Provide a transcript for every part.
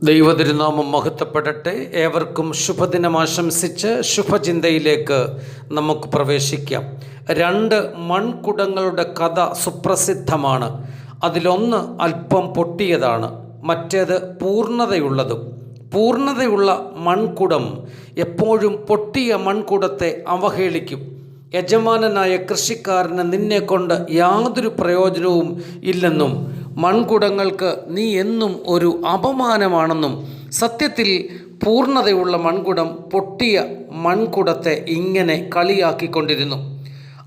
ദൈവതിരുനാമം മഹത്വപ്പെടട്ടെ. ഏവർക്കും ശുഭദിനം ആശംസിച്ച് ശുഭചിന്തയിലേക്ക് നമുക്ക് പ്രവേശിക്കാം. രണ്ട് മൺകുടങ്ങളുടെ കഥ സുപ്രസിദ്ധമാണ്. അതിലൊന്ന് അല്പം പൊട്ടിയതാണ് മറ്റേത് പൂർണതയുള്ളതും. പൂർണതയുള്ള മൺകുടം എപ്പോഴും പൊട്ടിയ മൺകുടത്തെ അവഹേളിക്കും. യജമാനനായ കൃഷിക്കാരന് നിന്നെക്കൊണ്ട് യാതൊരു പ്രയോജനവും ഇല്ലെന്നും മൺകുടങ്ങൾക്ക് നീ എന്നും ഒരു അപമാനമാണെന്നും സത്യത്തിൽ പൂർണതയുള്ള മൺകുടം പൊട്ടിയ മൺകുടത്തെ ഇങ്ങനെ കളിയാക്കിക്കൊണ്ടിരുന്നു.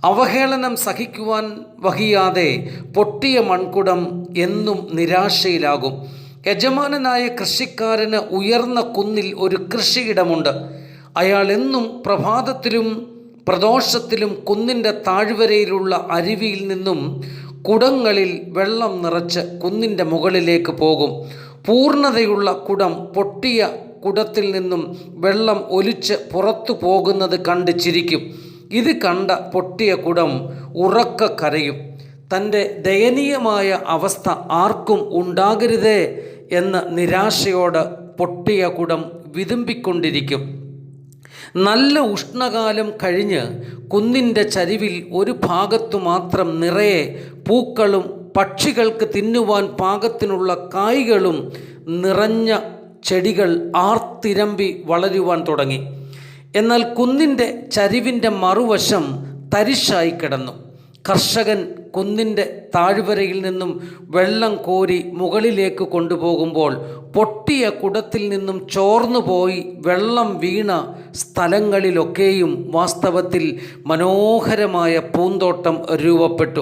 അവഹേളനം സഹിക്കുവാൻ വഹിയാതെ പൊട്ടിയ മൺകുടം എന്നും നിരാശയിലാകും. യജമാനനായ കൃഷിക്കാരന് ഉയർന്ന കുന്നിൽ ഒരു കൃഷിയിടമുണ്ട്. അയാൾ എന്നും പ്രഭാതത്തിലും പ്രദോഷത്തിലും കുന്നിന്റെ താഴ്വരയിലുള്ള അരുവിയിൽ നിന്നും കുടങ്ങളിൽ വെള്ളം നിറച്ച് കുന്നിന്റെ മുകളിലേക്ക് പോകും. പൂർണതയുള്ള കുടം പൊട്ടിയ കുടത്തിൽ നിന്നും വെള്ളം ഒലിച്ച് പുറത്തു പോകുന്നത് കണ്ട് ചിരിക്കും. ഇത് കണ്ട പൊട്ടിയ കുടം ഉറക്ക കരയും. തന്റെ ദയനീയമായ അവസ്ഥ ആർക്കും ഉണ്ടാകരുതേ എന്ന നിരാശയോട് പൊട്ടിയ കുടം വിതുമ്പിക്കൊണ്ടിരിക്കും. നല്ല ഉഷ്ണകാലം കഴിഞ്ഞ് കുന്നിന്റെ ചരിവിൽ ഒരു ഭാഗത്തു മാത്രം നിറയെ പൂക്കളും പക്ഷികൾക്ക് തിന്നുവാൻ പാകത്തിനുള്ള കായ്കളും നിറഞ്ഞ ചെടികൾ ആർത്തിരമ്പി വളരുവാൻ തുടങ്ങി. എന്നാൽ കുന്നിന്റെ ചരിവിന്റെ മറുവശം തരിശായി കിടന്നു. കർഷകൻ കുന്നിന്റെ താഴ്വരയിൽ നിന്നും വെള്ളം കോരി മുകളിലേക്ക് കൊണ്ടുപോകുമ്പോൾ പൊട്ടിയ കുടത്തിൽ നിന്നും ചോർന്നു പോയി വെള്ളം വീണ സ്ഥലങ്ങളിലൊക്കെയും വാസ്തവത്തിൽ മനോഹരമായ പൂന്തോട്ടം രൂപപ്പെട്ടു.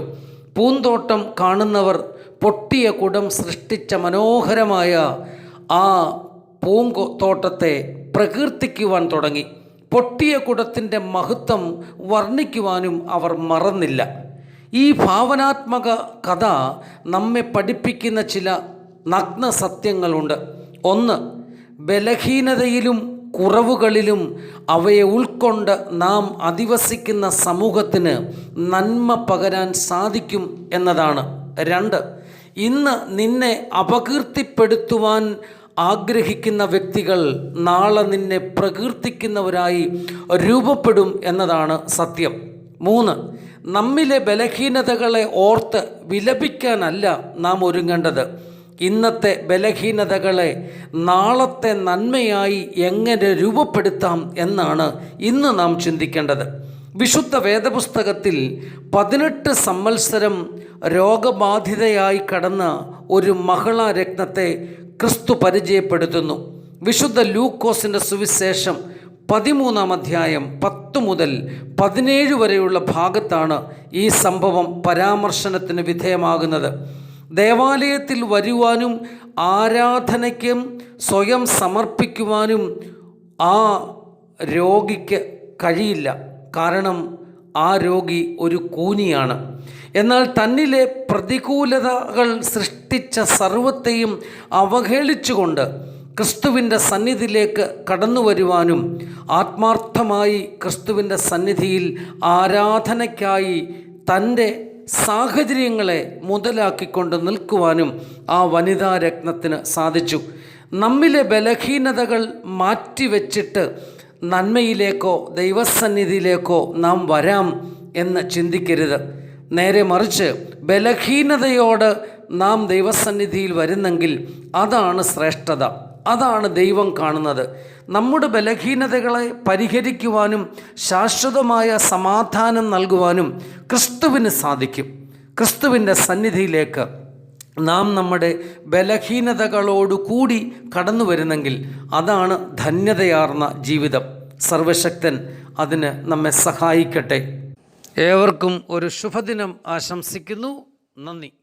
പൂന്തോട്ടം കാണുന്നവർ പൊട്ടിയ കുടം സൃഷ്ടിച്ച മനോഹരമായ ആ പൂന്തോട്ടത്തെ പ്രകീർത്തിക്കുവാൻ തുടങ്ങി. പൊട്ടിയ കുടത്തിന്റെ മഹത്വം വർണിക്കുവാനും അവർ മറന്നില്ല. ഈ ഭാവനാത്മക കഥ നമ്മെ പഠിപ്പിക്കുന്ന ചില നഗ്ന സത്യങ്ങളുണ്ട്. ഒന്ന് ബലഹീനതയിലും കുറവുകളിലും അവയെ ഉൾക്കൊണ്ട് നാം അധിവസിക്കുന്ന സമൂഹത്തിന് നന്മ പകരാൻ സാധിക്കും എന്നതാണ്. രണ്ട് ഇന്ന് നിന്നെ അപകീർത്തിപ്പെടുത്തുവാൻ ആഗ്രഹിക്കുന്ന വ്യക്തികൾ നാളെ നിന്നെ പ്രകീർത്തിക്കുന്നവരായി രൂപപ്പെടും എന്നതാണ് സത്യം. മൂന്ന് നമ്മിലെ ബലഹീനതകളെ ഓർത്ത് വിലപിക്കാനല്ല നാം ഒരുങ്ങേണ്ടത്. ഇന്നത്തെ ബലഹീനതകളെ നാളത്തെ നന്മയായി എങ്ങനെ രൂപപ്പെടുത്താം എന്നാണ് ഇന്ന് നാം ചിന്തിക്കേണ്ടത്. വിശുദ്ധ വേദപുസ്തകത്തിൽ പതിനെട്ട് സംവത്സരം രോഗബാധിതയായി കടന്ന ഒരു മഹള രത്നത്തെ ക്രിസ്തു പരിചയപ്പെടുത്തുന്നു. വിശുദ്ധ ലൂക്കോസിന്റെ സുവിശേഷം പതിമൂന്നാം അധ്യായം പത്ത് മുതൽ പതിനേഴ് വരെയുള്ള ഭാഗത്താണ് ഈ സംഭവം പരാമർശനത്തിന് വിധേയമാകുന്നത്. ദേവാലയത്തിൽ വരുവാനും ആരാധനയ്ക്കും സ്വയം സമർപ്പിക്കുവാനും ആ രോഗിക്ക് കഴിയില്ല. കാരണം ആ രോഗി ഒരു കൂനിയാണ്. എന്നാൽ തന്നിലെ പ്രതികൂലതകൾ സൃഷ്ടിച്ച സർവത്തെയും അവഹേളിച്ചുകൊണ്ട് ക്രിസ്തുവിന്റെ സന്നിധിയിലേക്ക് കടന്നു വരുവാനും ആത്മാർത്ഥമായി ക്രിസ്തുവിന്റെ സന്നിധിയിൽ ആരാധനയ്ക്കായി തന്റെ സാഹചര്യങ്ങളെ മുതലാക്കിക്കൊണ്ട് നിൽക്കുവാനും ആ വനിതാ രത്നത്തിന് സാധിച്ചു. നമ്മിലെ ബലഹീനതകൾ മാറ്റിവെച്ചിട്ട് നന്മയിലേക്കോ ദൈവസന്നിധിയിലേക്കോ നാം വരാം എന്ന് ചിന്തിക്കരുത്. നേരെ മറിച്ച് ബലഹീനതയോട് നാം ദൈവസന്നിധിയിൽ വരുന്നെങ്കിൽ അതാണ് ശ്രേഷ്ഠത. അതാണ് ദൈവം കാണുന്നത്. നമ്മുടെ ബലഹീനതകളെ പരിഹരിക്കുവാനും ശാശ്വതമായ സമാധാനം നൽകുവാനും ക്രിസ്തുവിന് സാധിക്കും. ക്രിസ്തുവിന്റെ സന്നിധിയിലേക്ക് നാം നമ്മുടെ ബലഹീനതകളോടുകൂടി കടന്നു വരുന്നെങ്കിൽ അതാണ് ധന്യതയാർന്ന ജീവിതം. സർവശക്തൻ അതിന് നമ്മെ സഹായിക്കട്ടെ. ഏവർക്കും ഒരു ശുഭദിനം ആശംസിക്കുന്നു. നന്ദി.